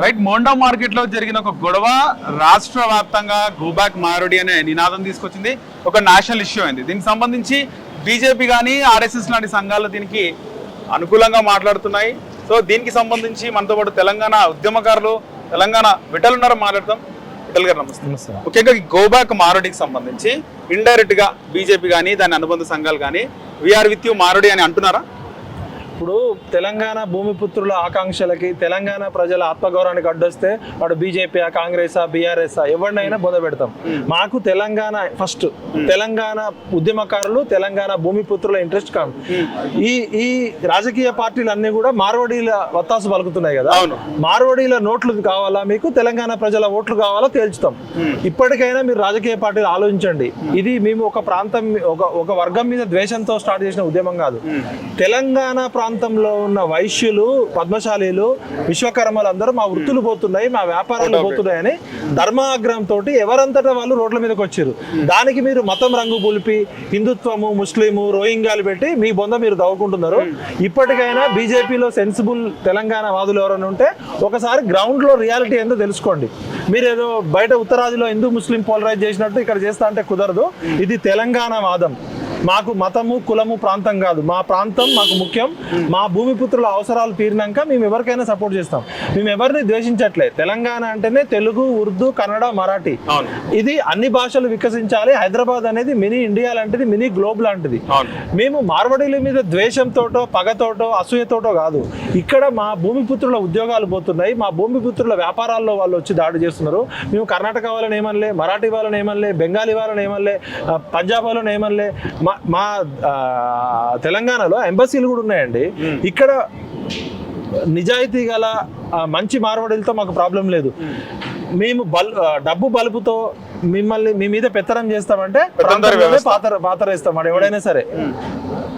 Right Monda మార్కెట్లో జరిగిన ఒక గొడవ రాష్ట్ర వ్యాప్తంగా గోబ్యాక్ మారుడి అనే నినాదం తీసుకొచ్చింది. ఒక నేషనల్ ఇష్యూ అయింది. దీనికి సంబంధించి బీజేపీ కానీ ఆర్ఎస్ఎస్ లాంటి సంఘాలు దీనికి అనుకూలంగా మాట్లాడుతున్నాయి. సో దీనికి సంబంధించి మనతో పాటు తెలంగాణ ఉద్యమకారులు తెలంగాణ విటల్ ఉన్నారు మాట్లాడతాం విటల్ గారు నమస్తే. ముఖ్యంగా గోబ్యాక్ మారుడికి సంబంధించి ఇండైరెక్ట్గా బీజేపీ కానీ దాని అనుబంధ సంఘాలు కానీ వీఆర్ విత్ యూ మారుడి అని అంటున్నారా? ఇప్పుడు తెలంగాణ భూమిపుత్రుల ఆకాంక్షలకి తెలంగాణ ప్రజల ఆత్మగౌరవానికి అడ్డొస్తే వాడు బీజేపీ కాంగ్రెస్ బీఆర్ఎస్ ఎవరినైనా బొంద పెడతాం. మాకు తెలంగాణ ఫస్ట్. తెలంగాణ ఉద్యమకారులు తెలంగాణ భూమిపుత్రుల ఇంట్రెస్ట్ కాదు. ఈ ఈ రాజకీయ పార్టీలు అన్ని కూడా మార్వడీల వత్తాసు పలుకుతున్నాయి కదా. మార్వడీల నోట్లు కావాలా మీకు? తెలంగాణ ప్రజల ఓట్లు కావాలా? తేల్చుతాం. ఇప్పటికైనా మీరు రాజకీయ పార్టీలు ఆలోచించండి. ఇది మేము ఒక ప్రాంతం ఒక ఒక వర్గం మీద ద్వేషంతో స్టార్ట్ చేసిన ఉద్యమం కాదు. తెలంగాణ ప్రాంతంలో ఉన్న వైశ్యులు పద్మశాలీలు విశ్వకర్మలు అందరూ మా వృత్తులు పోతున్నాయి మా వ్యాపారాలు పోతున్నాయని ధర్మాగ్రహంతో ఎవరంతటా వాళ్ళు రోడ్ల మీదకి వచ్చారు దానికి మీరు మతం రంగు పులిపి హిందుత్వము ముస్లిము రోహింగ్యాలు పెట్టి మీ బొంద మీరు దవ్వుకుంటున్నారు ఇప్పటికైనా బీజేపీలో సెన్సిబుల్ తెలంగాణ వాదులు ఎవరైనా ఉంటే ఒకసారి గ్రౌండ్లో రియాలిటీ ఏందో తెలుసుకోండి. మీరు ఏదో బయట ఉత్తరాదిలో హిందూ ముస్లిం పోలరైజ్ చేసినట్టు ఇక్కడ చేస్తా అంటే కుదరదు. ఇది తెలంగాణ వాదం. మాకు మతము కులము ప్రాంతం కాదు. మా ప్రాంతం మాకు ముఖ్యం. మా భూమిపుత్రుల అవసరాలు తీరినాక మేము ఎవరికైనా సపోర్ట్ చేస్తాం. మేము ఎవరిని ద్వేషించట్లే. తెలంగాణ అంటేనే తెలుగు ఉర్దూ కన్నడ మరాఠీ. ఇది అన్ని భాషలు వికసించాలి. హైదరాబాద్ అనేది మినీ ఇండియా లాంటిది మినీ గ్లోబ్ లాంటిది. మేము మార్వడీల మీద ద్వేషంతోటో పగతోటో అసూయతోటో కాదు. ఇక్కడ మా భూమిపుత్రుల ఉద్యోగాలు పోతున్నాయి. మా భూమిపుత్రుల వ్యాపారాల్లో వాళ్ళు వచ్చి దాడి చేస్తున్నారు. మేము కర్ణాటక వాళ్ళని ఏమనలే మరాఠీ వాళ్ళని ఏమనలే బెంగాలీ వాళ్ళని ఏమనలే పంజాబ్ వాళ్ళని ఏమనలే మా తెలంగాణలో ఎంబసీలు కూడా ఉన్నాయండి. ఇక్కడ నిజాయితీ గల మంచి మార్వడీలతో మాకు ప్రాబ్లం లేదు. మేము. బల్ డబ్బు బలుపుతో మిమ్మల్ని మీ మీద పెత్తనం చేస్తామంటే. పాతర పాతరేస్తాం వాడు ఎవడైనా సరే.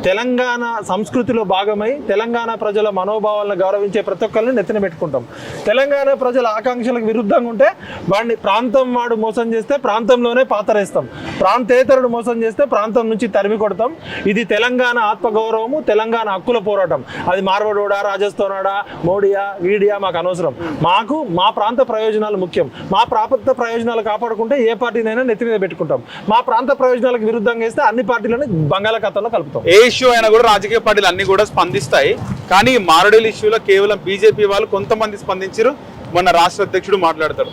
తెలంగాణ సంస్కృతిలో భాగమై తెలంగాణ ప్రజల మనోభావాలను గౌరవించే ప్రతి ఒక్కరిని నెత్తిన పెట్టుకుంటాం తెలంగాణ ప్రజల ఆకాంక్షలకు విరుద్ధంగా ఉంటే వాడిని ప్రాంతం వాడు మోసం చేస్తే ప్రాంతంలోనే పాతరేస్తాం. ప్రాంతేతరుడు మోసం చేస్తే ప్రాంతం నుంచి తరిమి కొడతాం. ఇది తెలంగాణ ఆత్మగౌరవము తెలంగాణ హక్కుల పోరాటం. అది మార్వడోడా రాజస్థానాడా మోడియా వీడియా మాకు అనవసరం. మాకు మా ప్రాంత ప్రయోజనాలు ముఖ్యం. మా ప్రాంత ప్రయోజనాలు కాపాడుకుంటే ఏ పార్టీనైనా నెత్తి మీద పెట్టుకుంటాం. మా ప్రాంత ప్రయోజనాలకు విరుద్ధంగా వేస్తే అన్ని పార్టీలను బంగాళాఖాతంలో కలుపుతాం. ఏ ఇష్యూ అయినా కూడా రాజకీయ పార్టీలు అన్ని కూడా స్పందిస్తాయి. కానీ ఈ మారడీల ఇష్యూలో కేవలం బీజేపీ వాళ్ళు కొంతమంది స్పందించారు. మొన్న రాష్ట్ర అధ్యక్షుడు మాట్లాడతారు.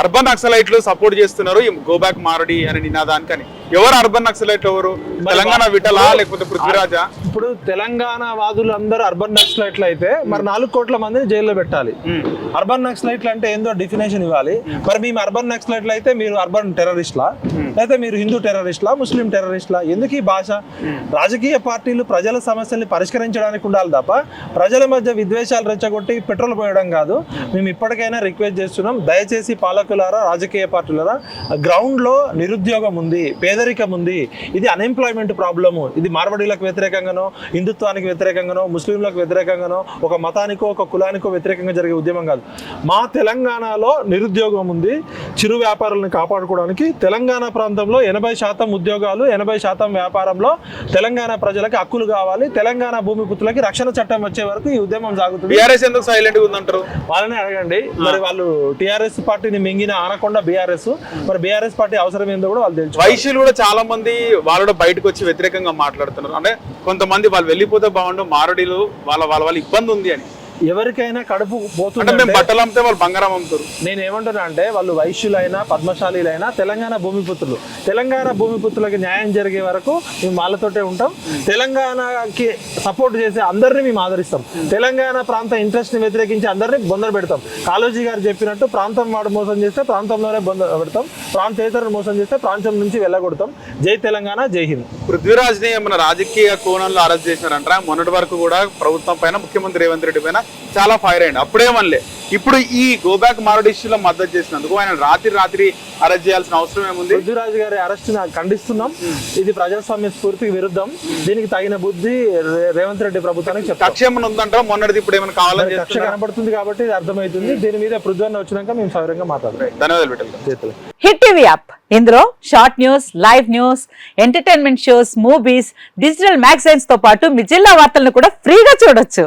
అర్బన్ నక్సలైట్లు సపోర్ట్ చేస్తున్నారు. ఈ గోబ్యాక్ మారడి అనే నినాదానికి అని ఎవరు అర్బన్ నక్సలైట్లు ఎవరు? తెలంగాణ విటలా లేకపోతే పృథ్వీరాజా? ఇప్పుడు తెలంగాణ వాదులు అందరూ అర్బన్ నక్సలైట్లు అయితే మరి నాలుగు కోట్ల మందిని జైల్లో పెట్టాలి. అర్బన్ నక్సలైట్లు అంటే ఏందో డెఫినేషన్ ఇవ్వాలి. మరి మేము అర్బన్ నక్సలైట్లు అయితే మీరు అర్బన్ టెర్రరిస్ట్లా? అయితే మీరు హిందూ టెర్రరిస్ట్లా? ముస్లిం టెర్రరిస్ట్లా? ఎందుకు ఈ భాష? రాజకీయ పార్టీలు ప్రజల సమస్యల్ని పరిష్కరించడానికి ఉండాలి తప్ప ప్రజల మధ్య విద్వేషాలు రెచ్చగొట్టి పెట్రోల్ పోయడం కాదు. మేము ఇప్పటికైనా రిక్వెస్ట్ చేస్తున్నాం దయచేసి పాలకులారా రాజకీయ పార్టీలారా గ్రౌండ్లో నిరుద్యోగం ఉంది పేదరికం ఉంది ఇది అన్ఎంప్లాయ్మెంట్ ప్రాబ్లము ఇది మార్వడీలకు వ్యతిరేకంగానో హిందుత్వానికి వ్యతిరేకంగానో ముస్లింలకు వ్యతిరేకంగానో ఒక మతానికో ఒక కులానికో వ్యతిరేకంగా జరిగే ఉద్యమం కాదు. మా తెలంగాణలో నిరుద్యోగం ఉంది చిరు వ్యాపారులను కాపాడుకోవడానికి తెలంగాణ ప్రాంతంలో ఎనభై శాతం ఉద్యోగాలు ఎనభై శాతం వ్యాపారంలో తెలంగాణ ప్రజలకు హక్కులు కావాలి. తెలంగాణ భూమిపుత్రులకి రక్షణ చట్టం వచ్చే వరకు ఈ ఉద్యమం సాగుతుంది. బీఆర్ఎస్ ఎందుకు సైలెంట్ ఉందంటారు? వాళ్ళని అడగండి. మరి వాళ్ళు టిఆర్ఎస్ పార్టీని మింగిన ఆనకొండ బీఆర్ఎస్. మరి బీఆర్ఎస్ పార్టీ అవసరం ఏందో కూడా వాళ్ళు తెలుసు వైశ్యులు కూడా చాలా మంది వాళ్ళు బయటకు వచ్చి వ్యతిరేకంగా మాట్లాడుతున్నారు. అంటే కొంతమంది వాళ్ళు వెళ్ళిపోతే బాగుండు మారడీలు వాళ్ళ వాళ్ళ వాళ్ళ ఇబ్బంది ఉంది అని. ఎవరికైనా కడుపు పోతుంది మేము బట్టలు అమ్మితే వాళ్ళు బంగారం అమ్ముతారు. నేను ఏమంటున్నా అంటే వాళ్ళు వైశ్యులైనా పద్మశాలీలైనా తెలంగాణ భూమిపుత్రులు. తెలంగాణ భూమిపుత్రులకి న్యాయం జరిగే వరకు మేము వాళ్ళతోటే ఉంటాం. తెలంగాణకి సపోర్ట్ చేసే అందరినీ మేము ఆదరిస్తాం. తెలంగాణ ప్రాంత ఇంట్రెస్ట్ని వ్యతిరేకించి అందరినీ బొందర పెడతాం. కాళోజీ గారు చెప్పినట్టు ప్రాంతం వాడు మోసం చేస్తే ప్రాంతంలోనే బొంద పెడతాం. ప్రాంతేతరుడు మోసం చేస్తే ప్రాంతం నుంచి వెళ్ళగొడతాం. జై తెలంగాణ జై హింద్. పృథ్వీరాజ్ని మన రాజకీయ కోణంలో అరెస్ట్ చేసినారంట మొన్నటి వరకు కూడా ప్రభుత్వం పైన ముఖ్యమంత్రి రేవంత్ రెడ్డి పైన చాలా ఫైర్ అయింది. అప్పుడేమనలే ఇప్పుడు ఈ గోబ్యాక్ మారడి ఇష్యూలో మద్దతు చేసినందుకు ఆయన రాత్రి రాత్రి అరెస్ట్ చేయాల్సిన అవసరం ఏముంది? పృథ్వీరాజు గారి అరెస్ట్ ఖండిస్తున్నాం. ఇది ప్రజాస్వామ్య స్ఫూర్తికి విరుద్ధం. దీనికి తగిన బుద్ధి రేవంత్ రెడ్డి ప్రభుత్వానికి చెప్తాం. కక్ష ఏమైనా ఉందంటారా మొన్నటిది ఇప్పుడు ఏమైనా కావాలని కక్ష కనబడుతుంది కాబట్టి ఇది అర్థమవుతుంది. దీని మీద పృథ్వన్న వచ్చినాక మేము సౌరంగా మాట్లాడతాం. ధన్యవాదాలు పెట్టాలి చేతులు. Hit TV app. ఇందులో short news live news entertainment shows movies digital మ్యాగజైన్స్తో పాటు మీ జిల్లా వార్తలను కూడా ఫ్రీగా చూడొచ్చు.